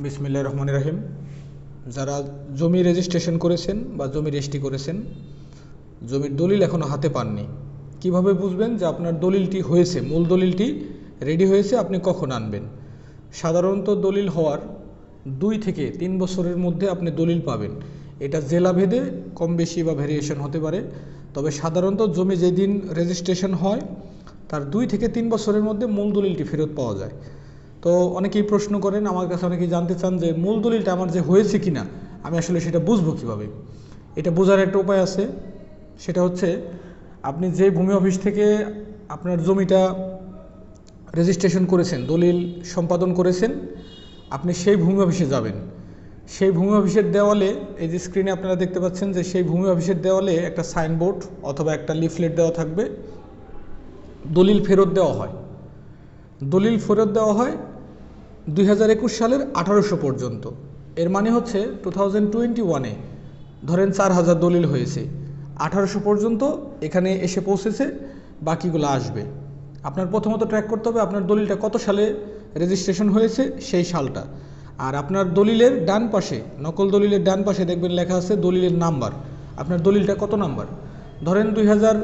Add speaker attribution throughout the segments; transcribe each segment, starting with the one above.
Speaker 1: বিসমিল্লাহ রহমান রাহিম। যারা জমি রেজিস্ট্রেশন করেছেন বা জমি রেজিস্ট্রি করেছেন, জমির দলিল এখনও হাতে পাননি। কীভাবে বুঝবেন যে আপনার দলিলটি হয়েছে? মূল দলিলটি রেডি হয়েছে, আপনি কখন আনবেন? সাধারণত দলিল হওয়ার দুই থেকে তিন বছরের মধ্যে আপনি দলিল পাবেন। এটা জেলাভেদে কম বেশি বা ভেরিয়েশন হতে পারে। তবে সাধারণত জমি যেদিন রেজিস্ট্রেশন হয়, তার দুই থেকে তিন বছরের মধ্যে মূল দলিলটি ফেরত পাওয়া যায়। তো অনেকেই প্রশ্ন করেন, আমার কাছে অনেকেই জানতে চান যে মূল দলিলটা আমার যে হয়েছে কিনা, আমি আসলে সেটা বুঝব কীভাবে? এটা বোঝার একটা উপায় আছে, সেটা হচ্ছে আপনি যে ভূমি অফিস থেকে আপনার জমিটা রেজিস্ট্রেশন করেছেন, দলিল সম্পাদন করেছেন, আপনি সেই ভূমি অফিসে যাবেন। সেই ভূমি অফিসের দেওয়ালে, এই যে স্ক্রিনে আপনারা দেখতে পাচ্ছেন যে সেই ভূমি অফিসের দেওয়ালে একটা সাইনবোর্ড অথবা একটা লিফলেট দেওয়া থাকবে। দলিল ফেরত দেওয়া হয়। দলিল ফেরত দেওয়া হয় দুই হাজার একুশ সালের আঠারোশো পর্যন্ত। এর মানে হচ্ছে টু থাউজেন্ড টোয়েন্টি ওয়ানে ধরেন চার হাজার দলিল হয়েছে। আঠারোশো পর্যন্ত এখানে এসে পৌঁছেছে, বাকিগুলো আসবে। আপনার প্রথমত ট্র্যাক করতে হবে আপনার দলিলটা কত সালে রেজিস্ট্রেশন হয়েছে সেই সালটা। আর আপনার দলিলের ডান পাশে, নকল দলিলের ডান পাশে দেখবেন লেখা আছে দলিলের নাম্বার। আপনার দলিলটা কত নাম্বার? ধরেন দুই হাজার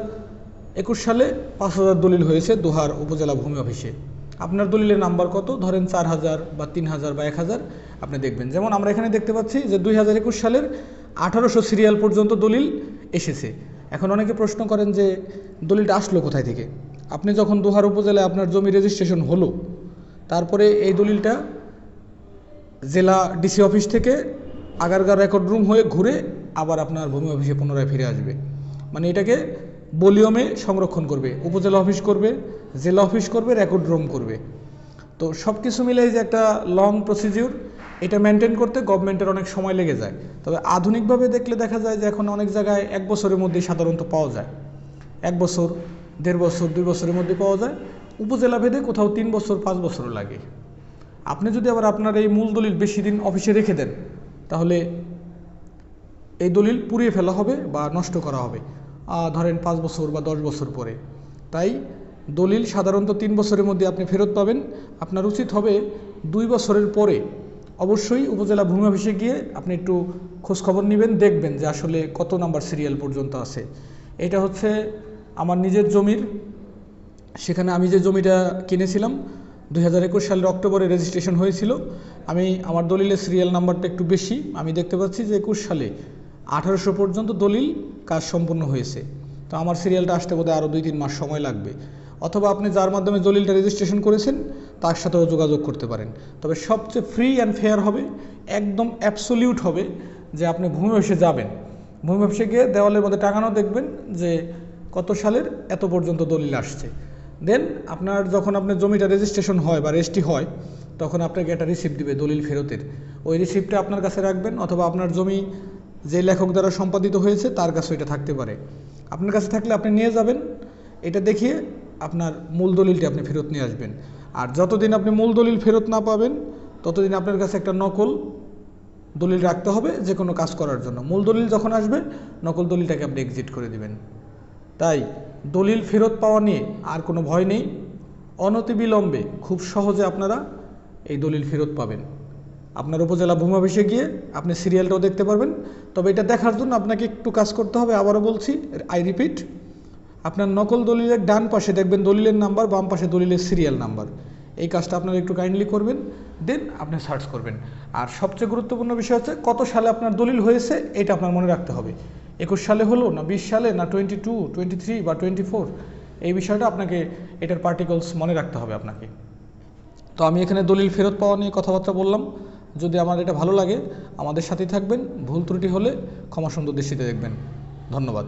Speaker 1: একুশ সালে পাঁচ হাজার দলিল হয়েছে দোহার উপজেলা ভূমি অফিসে। আপনার দলিলের নাম্বার কত? ধরেন চার হাজার বা তিন হাজার বা এক হাজার। আপনি দেখবেন। যেমন আমরা এখানে দেখতে পাচ্ছি যে দুই হাজার একুশ সালের আঠারোশো সিরিয়াল পর্যন্ত দলিল এসেছে। এখন অনেকে প্রশ্ন করেন যে দলিলটা আসলো কোথায় থেকে? আপনি যখন দোহার উপজেলায় আপনার জমি রেজিস্ট্রেশন হলো, তারপরে এই দলিলটা জেলা ডিসি অফিস থেকে আগারগার রেকর্ড রুম হয়ে ঘুরে আবার আপনার ভূমি অফিসে পুনরায় ফিরে আসবে। মানে এটাকে বলিয়মে সংরক্ষণ করবে, উপজেলা অফিস করবে, জেলা অফিস করবে রেকর্ড রুম করবে। তো সব কিছু মিলে যে একটা লং প্রসিজিউর এটা মেনটেন করতে গভর্নমেন্টের অনেক সময় লেগে যায়। তবে আধুনিকভাবে দেখলে দেখা যায় যে এখন অনেক জায়গায় এক বছরের মধ্যে সাধারণত পাওয়া যায়। এক বছর, দেড় বছর, দুই বছরের মধ্যে পাওয়া যায়। উপজেলা ভেদে কোথাও তিন বছর, পাঁচ বছরও লাগে। আপনি যদি আবার আপনার এই মূল দলিল বেশি দিন অফিসে রেখে দেন, তাহলে এই দলিল পুড়িয়ে ফেলা হবে বা নষ্ট করা হবে। ধরেন পাঁচ বছর বা দশ বছর পরে। তাই দলিল সাধারণত তিন বছরের মধ্যে আপনি ফেরত পাবেন। আপনার উচিত হবে দুই বছরের পরে অবশ্যই উপজেলা ভূমি অফিসে গিয়ে আপনি একটু খোঁজখবর নেবেন, দেখবেন যে আসলে কত নাম্বার সিরিয়াল পর্যন্ত আছে। এটা হচ্ছে আমার নিজের জমির। সেখানে আমি যে জমিটা কিনেছিলাম, দুই হাজার একুশ সালের অক্টোবরে রেজিস্ট্রেশন হয়েছিল। আমি, আমার দলিলের সিরিয়াল নাম্বারটা একটু বেশি। আমি দেখতে পাচ্ছি যে একুশ সালে আঠারোশো পর্যন্ত দলিল কাজ সম্পূর্ণ হয়েছে। তো আমার সিরিয়ালটা আসতে বোধহয় আরও দুই তিন মাস সময় লাগবে। অথবা আপনি যার মাধ্যমে দলিলটা রেজিস্ট্রেশন করেছেন, তার সাথেও যোগাযোগ করতে পারেন। তবে সবচেয়ে ফ্রি অ্যান্ড ফেয়ার হবে, একদম অ্যাবসোলিউট হবে, যে আপনি ভূমি অফিসে যাবেন। ভূমি অফিসে গিয়ে দেওয়ালের মধ্যে টাঙানো দেখবেন যে কত সালের এত পর্যন্ত দলিল আসছে। দেন আপনার যখন আপনার জমিটা রেজিস্ট্রেশন হয় বা রেজিস্ট্রি হয়, তখন আপনাকে একটা রিসিপ্ট দিবে দলিল ফেরতের। ওই রিসিপ্টটা আপনার কাছে রাখবেন, অথবা আপনার জমি যে লেখক দ্বারা সম্পাদিত হয়েছে, তার কাছে এটা থাকতে পারে। আপনার কাছে থাকলে আপনি নিয়ে যাবেন। এটা দেখিয়ে আপনার মূল দলিলটি আপনি ফেরত নিয়ে আসবেন। আর যতদিন আপনি মূল দলিল ফেরত না পাবেন, ততদিন আপনার কাছে একটা নকল দলিল রাখতে হবে যে কোনো কাজ করার জন্য। মূল দলিল যখন আসবে, নকল দলিলটাকে আপনি এক্সিট করে দিবেন। তাই দলিল ফেরত পাওয়া নিয়ে আর কোনো ভয় নেই। অনতিবিলম্বে খুব সহজে আপনারা এই দলিল ফেরত পাবেন। আপনার উপজেলা ভূমাবেশে গিয়ে আপনি সিরিয়ালটাও দেখতে পারবেন। তবে এটা দেখার জন্য আপনাকে একটু কাজ করতে হবে। আবারও বলছি আই রিপিট আপনার নকল দলিলের ডান পাশে দেখবেন দলিলের নাম্বার, বাম পাশে দলিলের সিরিয়াল নাম্বার। এই কাজটা আপনারা একটু কাইন্ডলি করবেন দেন আপনি সার্চ করবেন। আর সবচেয়ে গুরুত্বপূর্ণ বিষয় হচ্ছে, কত সালে আপনার দলিল হয়েছে, এটা আপনার মনে রাখতে হবে। একুশ সালে হলো না বিশ সালে না টোয়েন্টি টু টোয়েন্টি থ্রি বা টোয়েন্টি ফোর এই বিষয়টা আপনাকে এটার পার্টিকলস মনে রাখতে হবে আপনাকে। তো আমি এখানে দলিল ফেরত পাওয়া নিয়ে কথাবার্তা বললাম। যদি আমার এটা ভালো লাগে, আমাদের সাথেই থাকবেন। ভুল ত্রুটি হলে ক্ষমাসুন্দর দৃষ্টিতে দেখবেন। ধন্যবাদ।